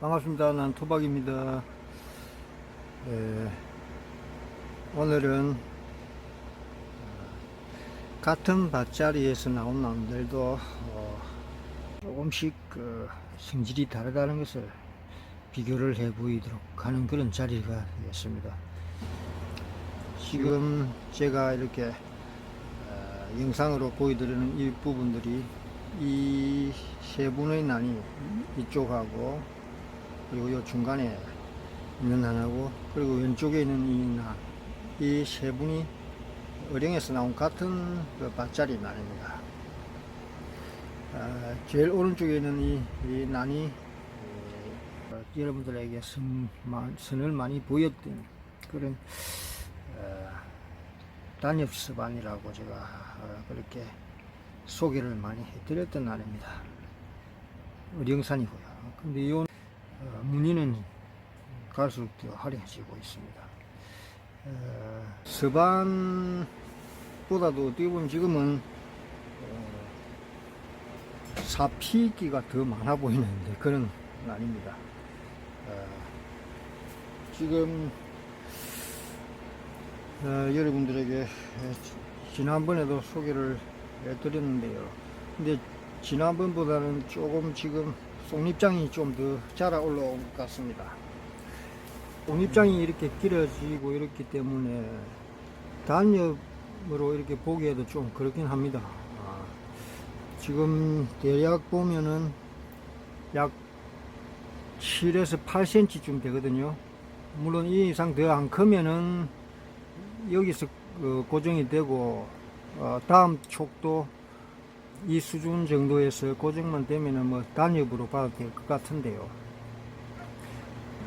반갑습니다. 난 토박입니다. 예, 오늘은 어, 같은 밭자리에서 나온 나무들도 어, 조금씩 그 성질이 다르다는 것을 비교를 해 보이도록 하는 그런 자리가 되겠습니다. 지금 제가 이렇게 어, 영상으로 보여드리는 이 부분들이 이 세 분의 난이 이쪽하고 그리고 이 중간에 있는 난하고 그리고 왼쪽에 있는 이 난, 이세 분이 어령에서 나온 같은 그 밭자리 난입니다. 아, 제일 오른쪽에 있는 이, 이 난이 어, 여러분들에게 선, 마- 선을 많이 보였던 그런 어, 단엽 서반이라고 제가 어, 그렇게 소개를 많이 해드렸던 날입니다. 어령산이고요. 근데 이 어, 무늬는 갈수록 더 화려해지고 있습니다. 어, 서반보다도 어떻게 보면 지금은 어, 사피기가 더 많아 보이는데 그런. 어, 지금 어, 여러분들에게 지난번에도 소개를 해드렸는데요. 근데 지난번보다는 조금 지금 속립장이 좀 더 자라 올라온 것 같습니다. 속립장이 이렇게 길어지고 이렇기 때문에 단엽으로 이렇게 보기에도 좀 그렇긴 합니다. 아, 지금 대략 보면은 약 7에서 8cm쯤 되거든요. 물론 이 이상 더 안 크면은 여기서 어, 고정이 되고 어, 다음 촉도 이 수준 정도에서 고정만 되면은 뭐 단엽으로 봐도 될 것 같은데요.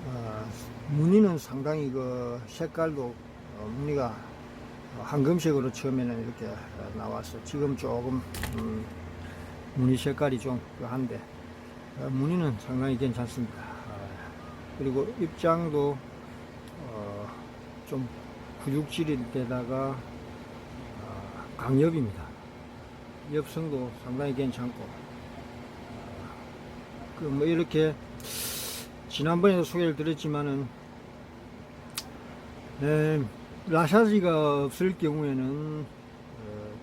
어, 무늬는 상당히 그 색깔도 어, 무늬가 황금색으로 처음에는 이렇게 어, 나와서 지금 조금 음, 무늬 색깔이 좀 한데 어, 무늬는 상당히 괜찮습니다. 어, 그리고 입장도 어, 좀 구육질인데다가 어, 강엽입니다. 엽성도 상당히 괜찮고 그 뭐 이렇게 지난번에도 소개를 드렸지만은 네, 라샤지가 없을 경우에는 어,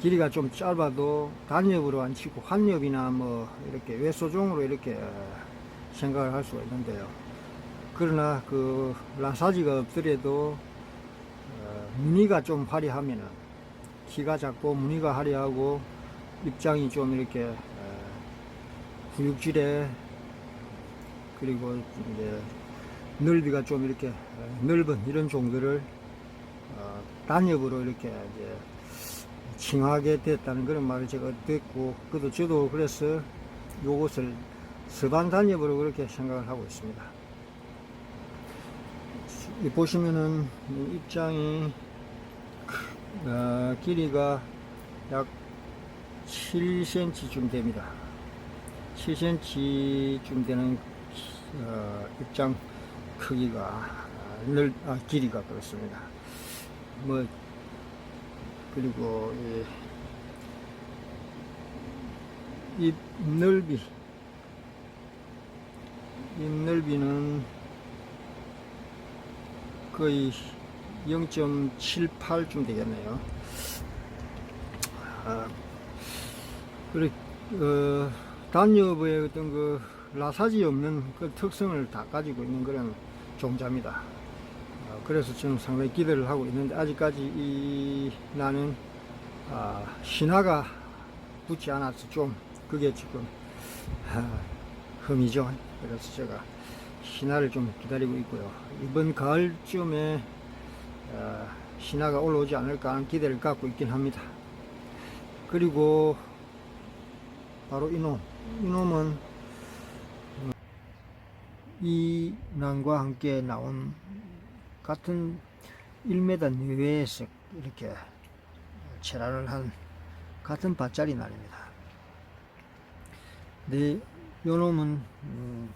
길이가 좀 짧아도 단엽으로 안 치고 환엽이나 뭐 이렇게 외소종으로 이렇게 어, 생각을 할 수가 있는데요. 그러나 그 라사지가 없더라도 어, 무늬가 좀 화려하면은 키가 작고 무늬가 화려하고 입장이 좀 이렇게 어, 구육질에 그리고 이제 넓이가 좀 이렇게 어, 넓은 이런 종들을 어, 단엽으로 이렇게 이제 칭하게 됐다는 그런 말을 제가 듣고 그도 저도 그래서 요것을 서반 단엽으로 그렇게 생각을 하고 있습니다. 이 보시면은 이 입장이 어, 길이가 약 7cm쯤 됩니다. 7cm쯤 되는 어, 입장 크기가 아, 넓, 아, 길이가 그렇습니다. 뭐 그리고 이, 이 넓이 이 넓이는 거의 0.78쯤 되겠네요. 아, 그래, 어, 단엽의 어떤 그 라사지 없는 그 특성을 다 가지고 있는 그런 종자입니다. 어, 그래서 저는 상당히 기대를 하고 있는데 아직까지 이 나는 아, 신화가 붙지 않아서 좀 그게 지금 아, 흠이죠. 그래서 제가 신화를 좀 기다리고 있고요. 이번 가을쯤에 어, 신화가 올라오지 않을까 하는 기대를 갖고 있긴 합니다. 그리고 바로 이놈, 이놈은 어, 이 난과 함께 나온 같은 1m 내외에서 이렇게 체라를 한 같은 밭자리 날입니다. 근데 요놈은 음,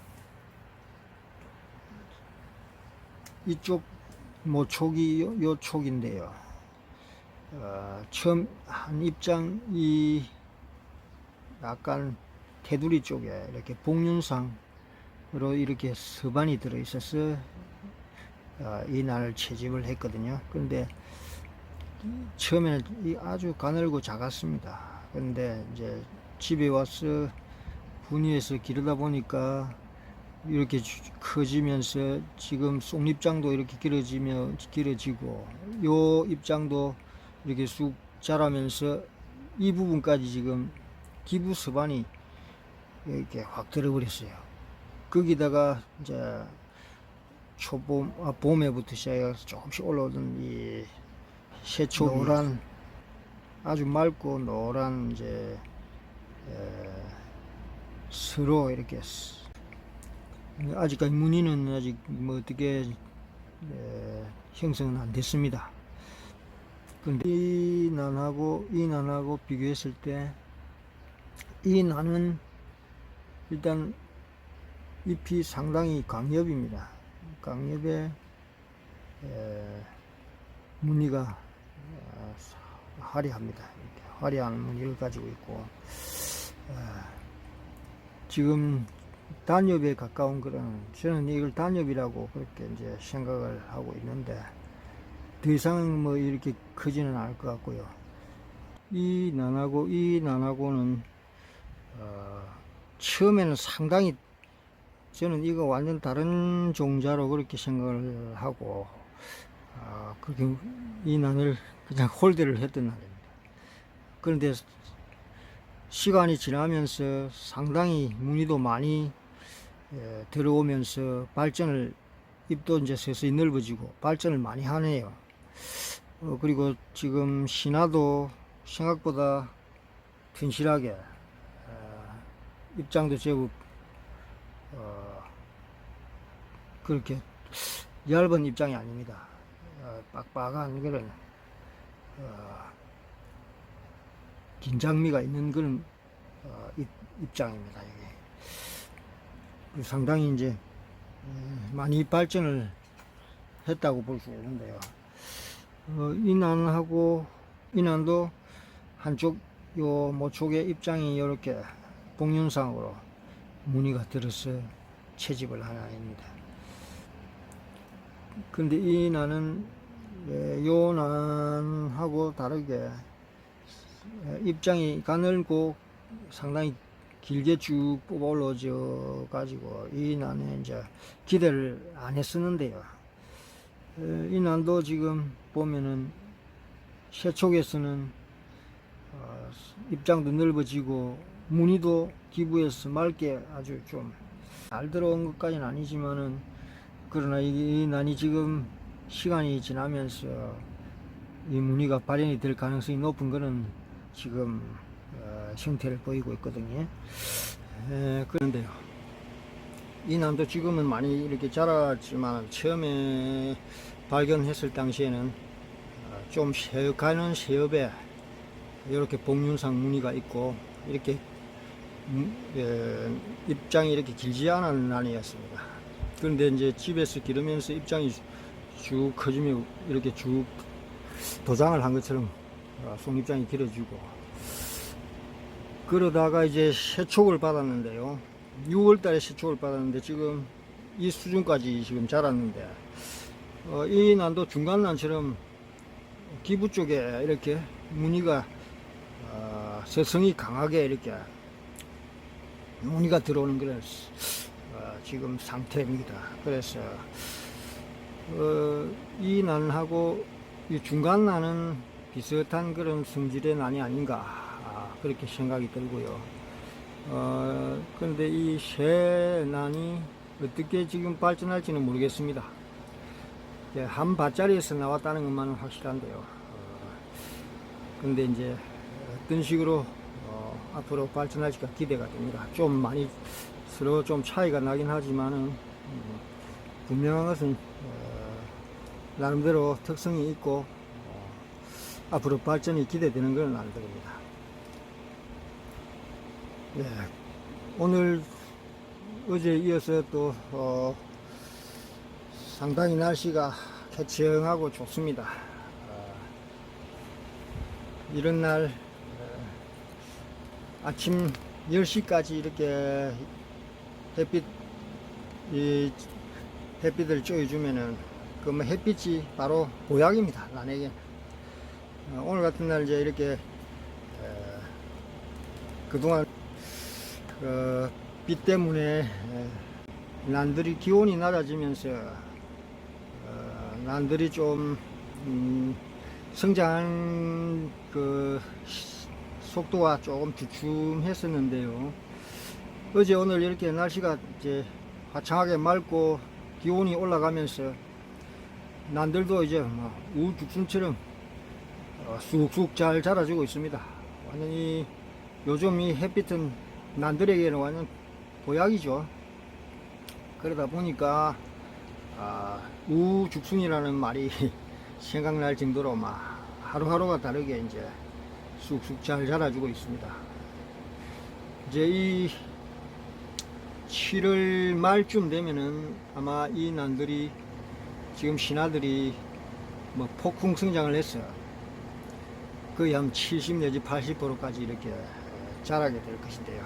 이쪽 모촉이 요, 요 촉인데요. 어, 처음 한 입장이 약간 테두리 쪽에 이렇게 복륜상 이렇게 서반이 들어 있어서 어, 이날 채집을 했거든요. 그런데 처음에는 이 아주 가늘고 작았습니다. 그런데 이제 집에 와서 분유해서 기르다 보니까 이렇게 주- 커지면서 지금 속립장도 이렇게 길어지며 길어지고 요 입장도 이렇게 쑥 자라면서 이 부분까지 지금 기부 서반이 이렇게 확 들어버렸어요. 거기다가 이제 초봄, 아, 봄에부터 시작해서 조금씩 올라오던 이 새초 노란 아주 맑고 노란 이제 에, 서로 이렇게 스- 아직까지 무늬는 아직 뭐 어떻게 에, 형성은 안 됐습니다. 근데 이 난하고 이 난하고 비교했을 때 이 난은 일단 잎이 상당히 강엽입니다. 강엽에 에, 무늬가 어, 화려합니다. 화려한 무늬를 가지고 있고 어, 지금 단엽에 가까운 그런 저는 이걸 단엽이라고 그렇게 이제 생각을 하고 있는데 더 이상 뭐 이렇게 크지는 않을 것 같고요. 이 난하고 이 난하고는 어, 처음에는 상당히 저는 이거 완전 다른 종자로 그렇게 생각을 하고 아, 그렇게 이 난을 그냥 홀대를 했던 날입니다. 그런데 시간이 지나면서 상당히 무늬도 많이 예, 들어오면서 발전을 잎도 이제 서서히 넓어지고 발전을 많이 하네요. 어, 그리고 지금 신화도 생각보다 튼실하게 어, 입장도 제법 어, 그렇게 얇은 입장이 아닙니다. 어, 빡빡한 그런 어, 긴장미가 있는 그런 어, 입, 입장입니다. 이게 그 상당히 이제 음, 많이 발전을 했다고 볼 수 있는데요. 어, 이난하고 이난도 한쪽 요 모촉의 입장이 이렇게 복륜상으로 무늬가 들어서 채집을 하나입니다. 근데 이 난은 예, 요 난하고 다르게 예, 입장이 가늘고 상당히 길게 쭉 뽑아 올라져 가지고 이 난에 이제 기대를 안 했었는데요. 에, 이 난도 지금 보면은 새촉에서는 어, 입장도 넓어지고 무늬도 기부해서 맑게 아주 좀 잘 들어온 것까지는 아니지만은 그러나 이, 이 난이 지금 시간이 지나면서 이 무늬가 발현이 될 가능성이 높은 거는 지금 어, 형태를 보이고 있거든요. 에, 그런데요. 이 난도 지금은 많이 이렇게 자랐지만 처음에 발견했을 당시에는 어, 좀 새가는 새엽에 이렇게 복륜상 무늬가 있고 이렇게 음, 예, 입장이 이렇게 길지 않은 난이었습니다. 그런데 이제 집에서 기르면서 입장이 쭉 커지며 이렇게 쭉 도장을 한 것처럼 어, 속입장이 길어지고 그러다가 이제 세촉을 받았는데요. 6월 달에 세촉을 받았는데 지금 이 수준까지 지금 자랐는데 어, 이 난도 중간 난처럼 기부 쪽에 이렇게 무늬가 어, 서성이 강하게 이렇게 무늬가 들어오는 그런 어, 지금 상태입니다. 그래서 어, 이 난하고 이 중간 난은 비슷한 그런 성질의 난이 아닌가 아, 그렇게 생각이 들고요. 어, 그런데 이 새 난이 어떻게 지금 발전할지는 모르겠습니다. 예, 한 밭자리에서 나왔다는 것만은 확실한데요. 어, 근데 이제 어떤 식으로 어, 앞으로 발전할지가 기대가 됩니다. 좀 많이 서로 좀 차이가 나긴 하지만은 음, 분명한 것은 어, 나름대로 특성이 있고 어, 앞으로 발전이 기대되는 건 알들입니다. 네, 오늘 어제 이어서 또 어, 상당히 날씨가 쾌청하고 좋습니다. 어, 이런 날 어, 아침 10시까지 이렇게 햇빛 이 햇빛을 쬐어주면은 그 뭐 햇빛이 바로 보약입니다. 나에게 어, 오늘 같은 날 이제 이렇게 어, 그동안 그빛 때문에 에, 난들이 기온이 낮아지면서 어, 난들이 좀 음, 성장 그 시- 속도가 조금 주춤했었는데요. 어제 오늘 이렇게 날씨가 이제 화창하게 맑고 기온이 올라가면서 난들도 이제 막 우죽순처럼 어, 쑥쑥 잘 자라주고 있습니다. 완전히 요즘 이 햇빛은 난들에게는 완전 보약이죠. 그러다 보니까 아, 우죽순이라는 말이 생각날 정도로 막 하루하루가 다르게 이제 쑥쑥 잘 자라주고 있습니다. 이제 이 7월 말쯤 되면은 아마 이 난들이 지금 신하들이 뭐 폭풍 성장을 했어요. 거의 한70 내지 80%까지 이렇게 자라게 될 것인데요.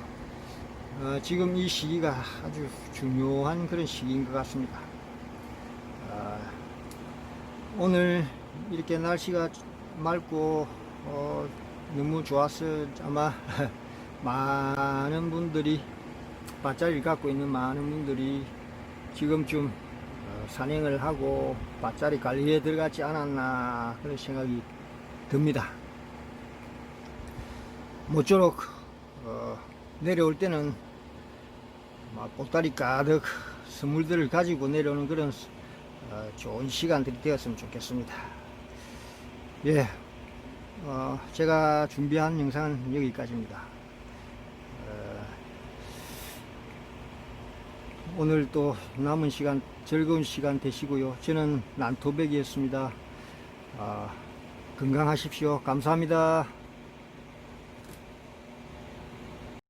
어, 지금 이 시기가 아주 중요한 그런 시기인 것 같습니다. 아, 오늘 이렇게 날씨가 맑고 어, 너무 좋아서 아마 많은 분들이 밭자리를 갖고 있는 많은 분들이 지금쯤 어, 산행을 하고 밭자리 관리에 들어갔지 않았나 그런 생각이 듭니다. 모쪼록 어, 내려올 때는 막 보따리 가득 선물들을 가지고 내려오는 그런 어, 좋은 시간들이 되었으면 좋겠습니다. 예, 어, 제가 준비한 영상은 여기까지입니다. 어, 오늘 또 남은 시간 즐거운 시간 되시고요. 저는 난토백이었습니다. 아, 건강하십시오. 감사합니다.